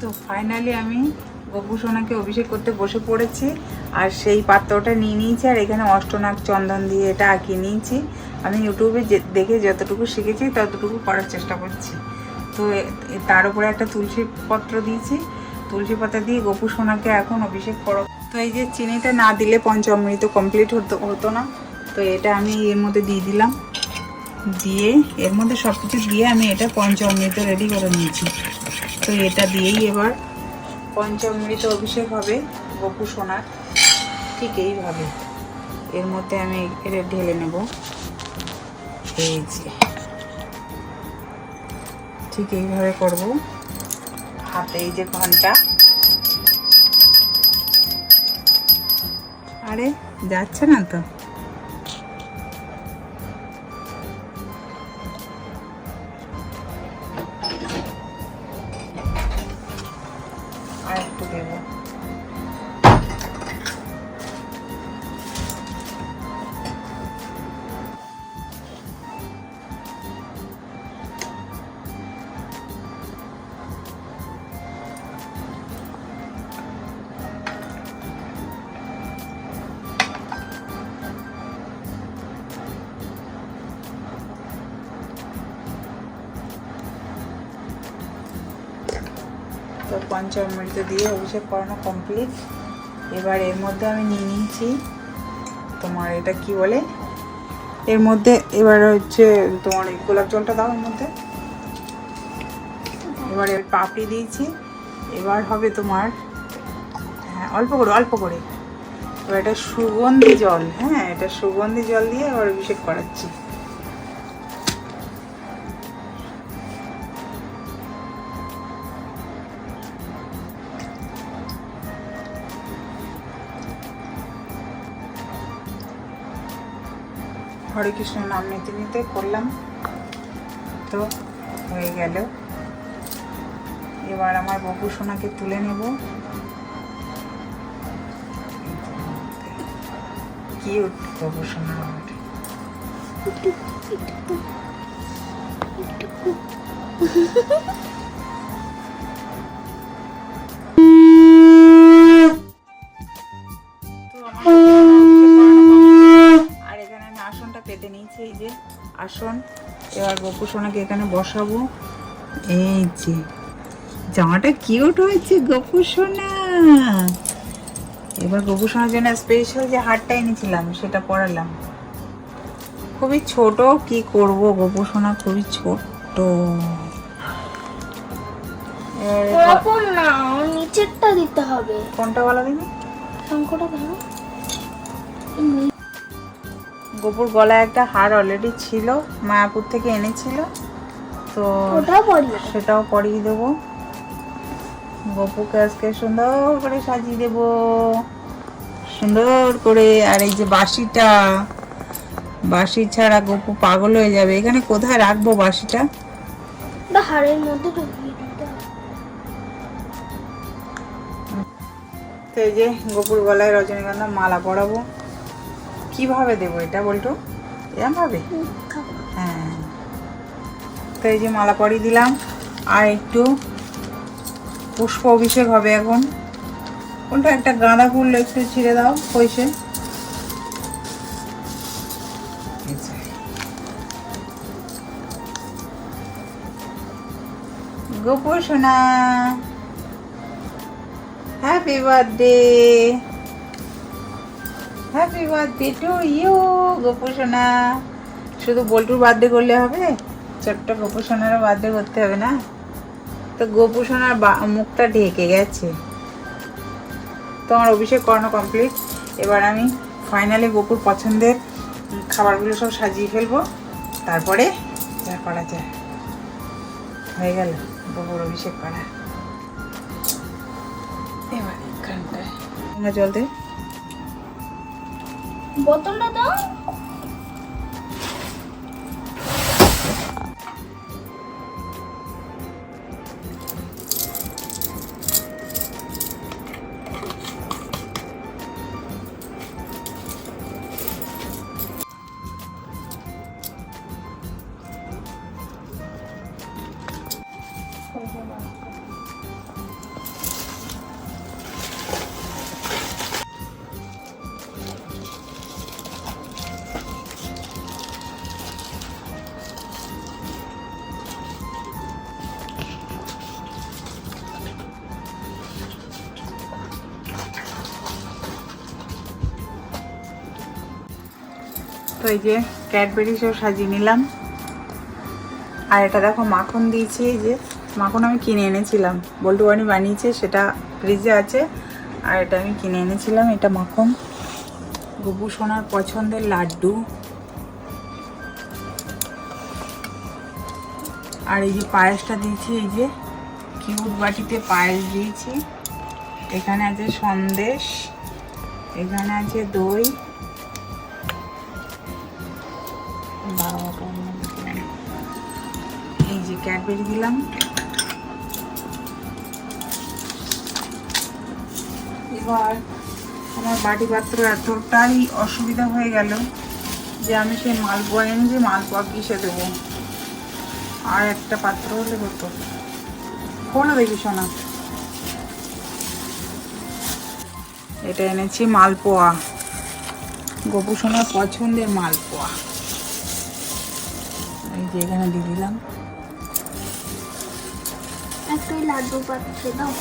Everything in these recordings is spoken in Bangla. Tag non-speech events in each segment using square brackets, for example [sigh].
তো ফাইনালি আমি গপু সোনাকে অভিষেক করতে বসে পড়েছি, আর সেই পাত্রটা নিয়ে নিয়েছি, আর এখানে অষ্টনাগ চন্দন দিয়ে এটা আঁকিয়ে নিয়েছি। আমি ইউটিউবে দেখে যতটুকু শিখেছি ততটুকু করার চেষ্টা করছি। তো তার উপরে একটা তুলসী পত্র দিয়েছি। তুলসী পাতা দিয়ে গপু সোনাকে এখন অভিষেক করো। তো এই যে চিনিটা না দিলে পঞ্চামৃত কমপ্লিট হতো হতো না। তো এটা আমি এর মধ্যে দিয়ে দিলাম। দিয়ে এর মধ্যে সব কিছু দিয়ে আমি এটা পঞ্চামৃত রেডি করে নিয়েছি। তো এটা দিয়েই এবার পঞ্চামৃত অভিষেক হবে গপু সোনার। ঠিক এইভাবে। এর মধ্যে আমি এটা ঢেলে নেব। এই যে। ঠিক এইভাবে করব। হাতে এই যে ঘণ্টা। আরে, যাচ্ছে না তো? আর একটু তো পঞ্চামৃত দিয়ে অভিষেক করানো কমপ্লিট এবার এর মধ্যে আমি নিয়ে নিয়েছি তোমার এটা কি বলে? এর মধ্যে এবার হচ্ছে তোমার এই গোলাপ জলটা দাও এর মধ্যে। এবার এর পাপড়ি দিয়েছি। এবার হবে তোমার হ্যাঁ অল্প করে অল্প করে। এবার এটা সুগন্ধি জল হ্যাঁ এটা সুগন্ধি জল দিয়ে এবার অভিষেক করাচ্ছি। হরে কৃষ্ণ নাম নিতে নিতে করলাম। তো হয়ে গেল। এবার আমার বপু সোনাকে তুলে নেব। কিউট বপু সোনা [laughs] আসন। এবার গপু সোনাকে এখানে বসাবো। এই যে জামাটা কিউট হয়েছে গপু সোনা। এবার গপু সোনার জন্য স্পেশাল যে হারটা এনেছিলাম সেটা পরালাম। খুবই ছোট কি করব গপু সোনা? খুবই ছোট ওরকম না নিচেরটা দিতে হবে। কোনটা বলা দিবি শঙ্কটা ধরো। গোপুর গলায় একটা হার অলরেডি ছিল মায়াপুর থেকে এনেছিল তো সেটাও পরিয়ে দেবো। গপুকে আজকে সুন্দর করে সাজিয়ে দেবো। সুন্দর করে আর এই যে বাঁশিটা বাঁশি ছাড়া গপু পাগল হয়ে যাবে। এখানে কোথায় রাখব বাঁশিটা? ওটা হাড়ের মধ্যে তো এই যে গপুর গলায় রজনীগন্ধা মালা পরাবো। কীভাবে দেবো এটা বলতো? এরম ভাবে? হ্যাঁ। তো এই যে মালা পরিয়ে দিলাম আর একটু পুষ্প অভিষেক হবে এখন। ওটা একটা গাঁদা ফুল একটু ছিঁড়ে দাও পয়সে গোপু সোনা happy birthday happy birthday to you Gopu সোনা শুধু বল্টুর বার্থডে করলে হবে, ছোট্ট গোপু সোনারও বার্থডে করতে হবে না। তো গোপু সোনার বা- মুখটা ঢেকে গেছে। তোমার অভিষেক করানো কমপ্লিট এবার আমি ফাইনালি গোপুর পছন্দের খাবারগুলো সব সাজিয়ে ফেলব। তারপরে যা করা যায়। হয়ে গেল গোপুর অভিষেক করা। এবার এখানটায়। জল দে। বোতলটা দাও। এই যে ক্যাডবেরি সব সাজিয়ে নিলাম। আর এটা দেখো মাখন দিয়েছি, এই যে মাখন আমি কিনে এনেছিলাম। বল্টু বানি বানিয়েছে, সেটা ফ্রিজে আছে। আর এটা আমি কিনে এনেছিলাম, এটা মাখন। গবু সোনার পছন্দের লাড্ডু। আর এই যে পায়েসটা দিয়েছি, এই যে কিউট বাটিতে পায়েস দিয়েছি। এখানে আছে সন্দেশ, এখানে আছে দই। যে ক্যাডবেরি দিলাম। এবার আমার বাটি পাত্র এতটাই অসুবিধা হয়ে গেল যে আমি সেই মালপোয়া এনেছি মালপোয়া কিসে দেবো। আর একটা পাত্র হলে হতো। খোলো দেখি শোনা এটা এনেছি মালপোয়া। গপু সোনার পছন্দের মালপোয়া। এই যে এখানে দিয়ে দিলাম। একটা লাড্ডু পাচ্ছে দাও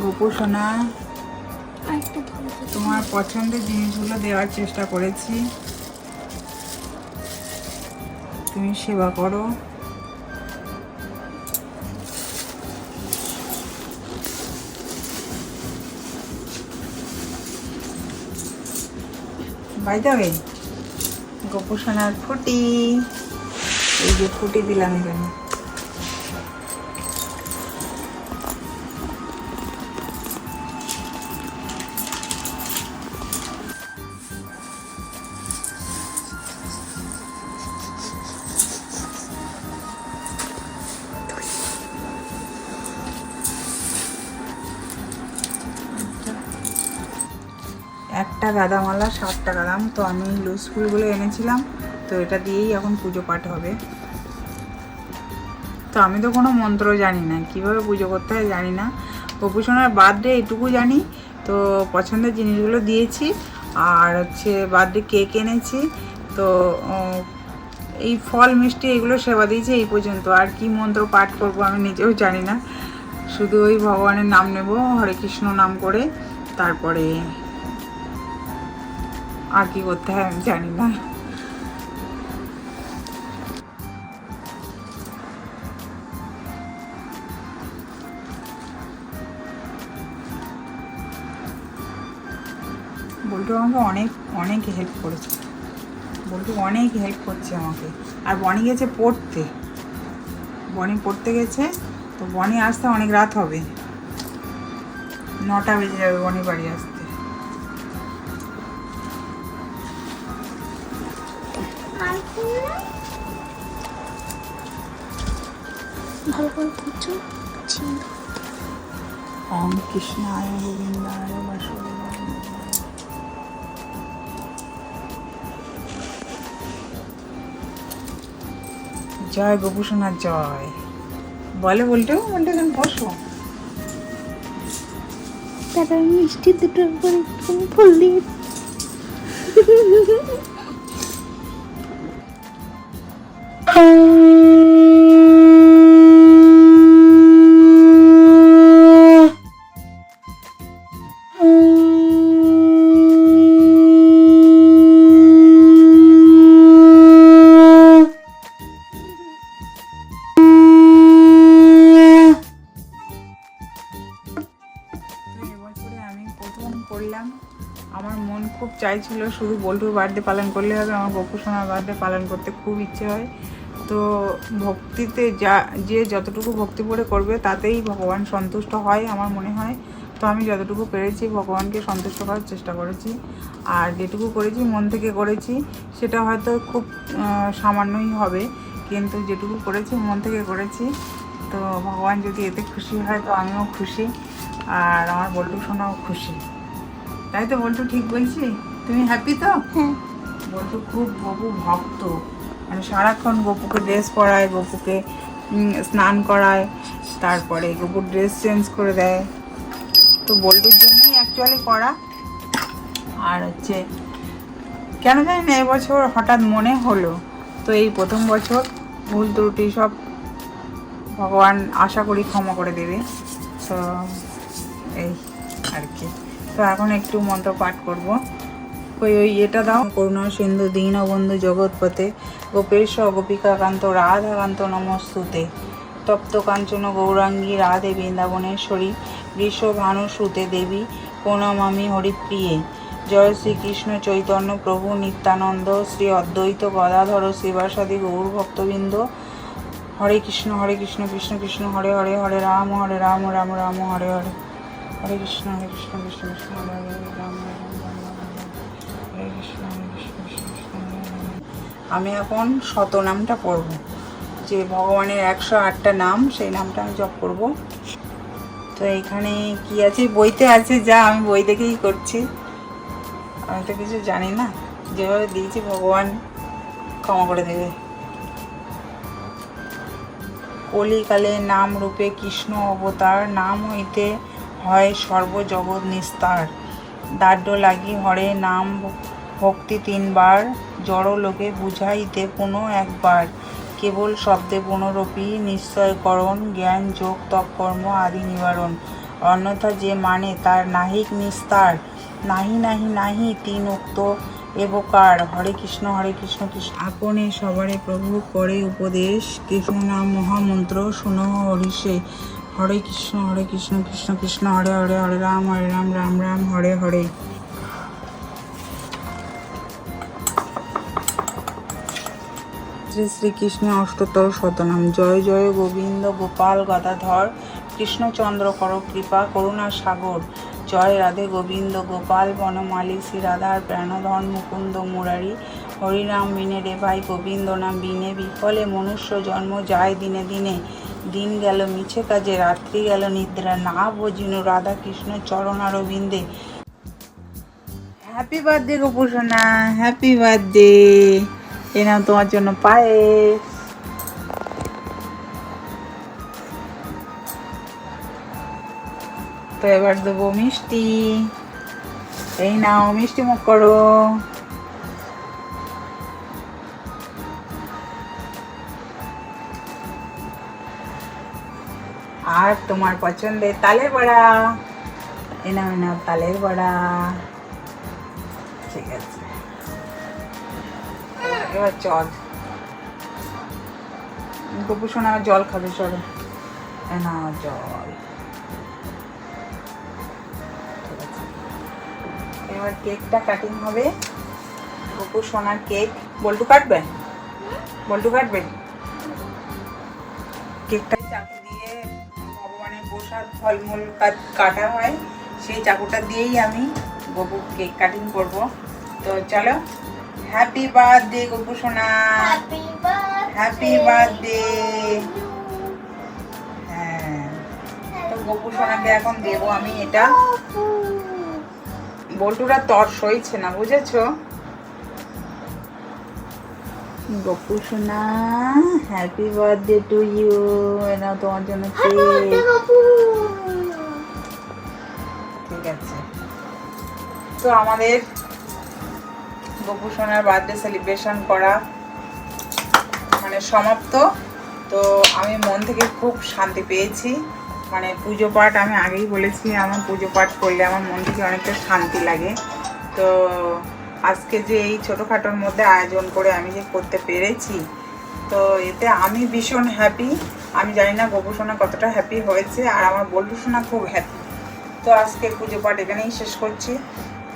গপু সোনা তোমার পছন্দের জিনিসগুলো দেওয়ার চেষ্টা করেছি। তুমি সেবা করো। বাই যাবে গোপোষণার ফুটি। এই যে ফুটি দিলাম এখানে। একটা গাদামালা ষাট টাকা দাম। তো আমি লুজ ফুলগুলো এনেছিলাম, তো এটা দিয়েই এখন পুজো পাঠ হবে। তো আমি তো কোনো মন্ত্র জানি না, কীভাবে পুজো করতে হয় জানি না। গোপুসোনার বার্থডে এটুকু জানি, তো পছন্দের জিনিসগুলো দিয়েছি। আর হচ্ছে বার্থডে কেক এনেছি, তো এই ফল মিষ্টি এগুলো সেবা দিয়েছি এই পর্যন্ত। আর কি মন্ত্র পাঠ করব আমি নিজেও জানি না। শুধু ওই ভগবানের নাম নেব, হরে কৃষ্ণ নাম করে, তারপরে আর কি করতে হয় আমি জানি না বল্টু আমাকে অনেক অনেক হেল্প করেছে। বল্টু অনেক হেল্প করছে আমাকে। আর বনি গেছে পড়তে। বনি পড়তে গেছে, তো বনি আসতে অনেক রাত হবে। নটা বেজে যাবে বনি বাড়ি আসতে। ভালো করে ওম কৃষ্ণায় গোবিন্দায় বাসুদেবায়। জয় গোপুসোনার জয়। বলে বলতে বলতে এখন বসো। তারপর মিষ্টি দুটোর উপরে ফুল দিয়ে চাইছিল শুধু বল্টুর বার্থডে পালন করলে হবে, আমার গোপুসোনার বার্থডে পালন করতে খুব ইচ্ছে হয়। তো ভক্তিতে যা, যে যতটুকু ভক্তি করে করবে, তাতেই ভগবান সন্তুষ্ট হয় আমার মনে হয়। তো আমি যতটুকু পেরেছি, ভগবানকে সন্তুষ্ট করার চেষ্টা করেছি। আর যেটুকু করেছি, মন থেকে করেছি, সেটা হয়তো খুব সামান্যই হবে। কিন্তু যেটুকু করেছি, মন থেকে করেছি। তো ভগবান যদি এতে খুশি হয়, তো আমিও খুশি। আর আমার বল্টু শোনাও খুশি। তাই তো বল্টু, ঠিক বলছি? তুমি হ্যাপি তো? হ্যাঁ। বল্টু খুব গপু ভক্ত। মানে সারাক্ষণ গপুকে ড্রেস পরায় গপুকে স্নান করায় তারপরে গপুর ড্রেস চেঞ্জ করে দেয়। তো বল্টুর জন্যই অ্যাকচুয়ালি করা। আর হচ্ছে কেন জানি না এবছর হঠাৎ মনে হলো। তো এই প্রথম বছর ভুল ত্রুটি সব ভগবান আশা করি ক্ষমা করে দেবে। তো এই আর কি। তো এখন একটু মন্ত্র পাঠ করব। ওই ওই, এটা দাও। করুণা সিন্ধু, দীনবন্ধু জগৎপতে গোপেশ গোপিকাকান্ত, রাধাকান্ত নমস্তুতে। তপ্ত কাঞ্চন, গৌরাঙ্গী, রাধে বৃন্দাবনেশ্বরী সুতে দেবী, প্রণমামি হরিপ্রিয়ে। জয় শ্রীকৃষ্ণ চৈতন্য প্রভু নিত্যানন্দ, শ্রী অদ্বৈত গদাধর, শিবাসাদি গৌর ভক্তবৃন্দ। হরে কৃষ্ণ হরে কৃষ্ণ কৃষ্ণ কৃষ্ণ, হরে হরে হরে রাম হরে রাম রাম রাম, হরে হরে। হরে কৃষ্ণ হরে কৃষ্ণ কৃষ্ণ কৃষ্ণ, হরে হরে আমি এখন শত নামটা পড়ব। যে ভগবানের একশো আটটা নাম, সেই নামটা আমি জপ করব। তো এখানে কি আছে? বইতে আছে যা, আমি বই দেখেই করছি। আমি তো কিছু জানি না। যেভাবে দিয়েছি ভগবান ক্ষমা করে দেবে। কলিকালে নাম রূপে কৃষ্ণ অবতার, নাম হইতে হয় সর্বজগৎ নিস্তার। দাড্ড লাগি হরে নাম ভক্তি তিনবার, জড় লোকে বুঝাইতে কোনো একবার। কেবল শব্দে পুনরপি নিশ্চয়করণ, জ্ঞান, যোগ তৎকর্ম আদি নিবারণ। অন্যথা যে মানে তার নাহিক নিস্তার। নাহি নাহি নাহি, তিন উক্ত এবকার। হরে কৃষ্ণ হরে কৃষ্ণ কৃষ্ণ। আপনে সবারে প্রভু করে উপদেশ। কৃষ্ণ নাম মহামন্ত্র, শুনো হরিষে হরে কৃষ্ণ হরে কৃষ্ণ কৃষ্ণ কৃষ্ণ। হরে হরে হরে রাম হরে রাম রাম রাম, হরে হরে। শ্রী শ্রীকৃষ্ণ অষ্টতর শতনাম। জয় জয় গোবিন্দ, গোপাল, গদাধর কৃষ্ণচন্দ্র কর কৃপা, করুণা সাগর। জয় রাধে গোবিন্দ, গোপাল, বনমালী, শ্রী রাধার প্রাণধন, মুকুন্দ মুরারি। হরিনাম বিনে রে ভাই গোবিন্দ নাম বিনে। বিফলে মনুষ্য জন্ম যায় দিনে দিনে। দিন গেল মিছে কাজে, রাত্রি গেল নিদ্রা। না বোঝিনু রাধা কৃষ্ণ চরণারবিন্দে হ্যাপি বার্থডে গোপুসোনা হ্যাপি বার্থডে এ নাও তোমার জন্য পায়েস। তো এবার দেবো মিষ্টি। এই নাও, মিষ্টি মুখ করো। আর তোমার পছন্দের তালের বড়া। এ নাও এ নাও, তালের বড়া। ঠিক আছে। এবার জল। গপু শোনা জল খাবে, চলো। নাও জল। এবার কেকটা কাটিং হবে। গপু সোনার কেক। বল্টু কাটবে? বল্টু কাটবে? কেকটা চাকু দিয়ে ভগবানের প্রসাদ, ফলমূল কাটা হয়। সেই চাকুটা দিয়েই আমি গপু কেক কাটিং করব। তো চলো। হ্যাপি বার্থডে গপু সোনা হ্যাপি বার্থডে হ্যাঁ। তো গপু সোনাকে এখন দেবো আমি এটা। বল্টুরা তর সইছে না বুঝেছ? গপু সোনা হ্যাপি বার্থডে টু ইউ এনাও তোমার জন্য ঠিক আছে। তো আমাদের গপু বার্থডে সেলিব্রেশন করা মানে সমাপ্ত। তো আমি মন থেকে খুব শান্তি পেয়েছি। মানে পুজো পাঠ আমি আগেই বলেছি, আমার পুজো পাঠ করলে আমার মন থেকে অনেকটা শান্তি লাগে। তো আজকে যে এই ছোটোখাটোর মধ্যে আয়োজন করে আমি যে করতে পেরেছি, তো এতে আমি ভীষণ হ্যাপি আমি জানি না গোপুসোনা কতটা হ্যাপি হয়েছে, আর আমার বল্টু খুব হ্যাপি তো আজকে পুজো পাঠ এখানেই শেষ করছি।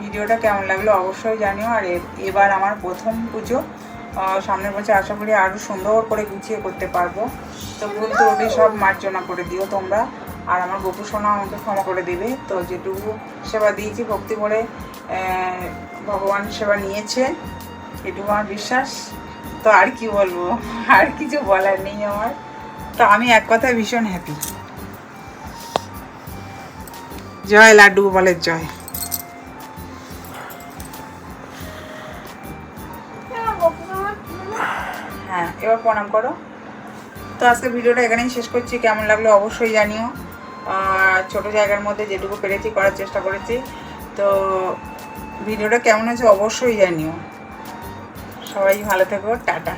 ভিডিওটা কেমন লাগল অবশ্যই জানিও। আর এবার আমার প্রথম পুজো সামনের বছর আশা করি আরও সুন্দর করে গুছিয়ে করতে পারব। তো ভুল ত্রুটি সব মার্জনা করে দিও তোমরা। আর আমার গোপু সোনা আমাকে ক্ষমা করে দেবে। তো যেটুকু সেবা দিয়েছি, ভক্তি করে ভগবান সেবা নিয়েছে, এটুকু আমার বিশ্বাস। তো আর কি বলব? আর কিছু বলার নেই আমার। তো আমি এক কথায় ভীষণ হ্যাপি জয় লাড্ডু গোপালের জয়। এবার প্রণাম করো। তো আজকে ভিডিওটা এখানেই শেষ করছি। কেমন লাগল অবশ্যই জানিও। আর ছোট জায়গার মধ্যে যেটুকু পেরেছি করার চেষ্টা করেছি। তো ভিডিওটা কেমন হয়েছে অবশ্যই জানিও। সবাই ভালো থেকো। টাটা।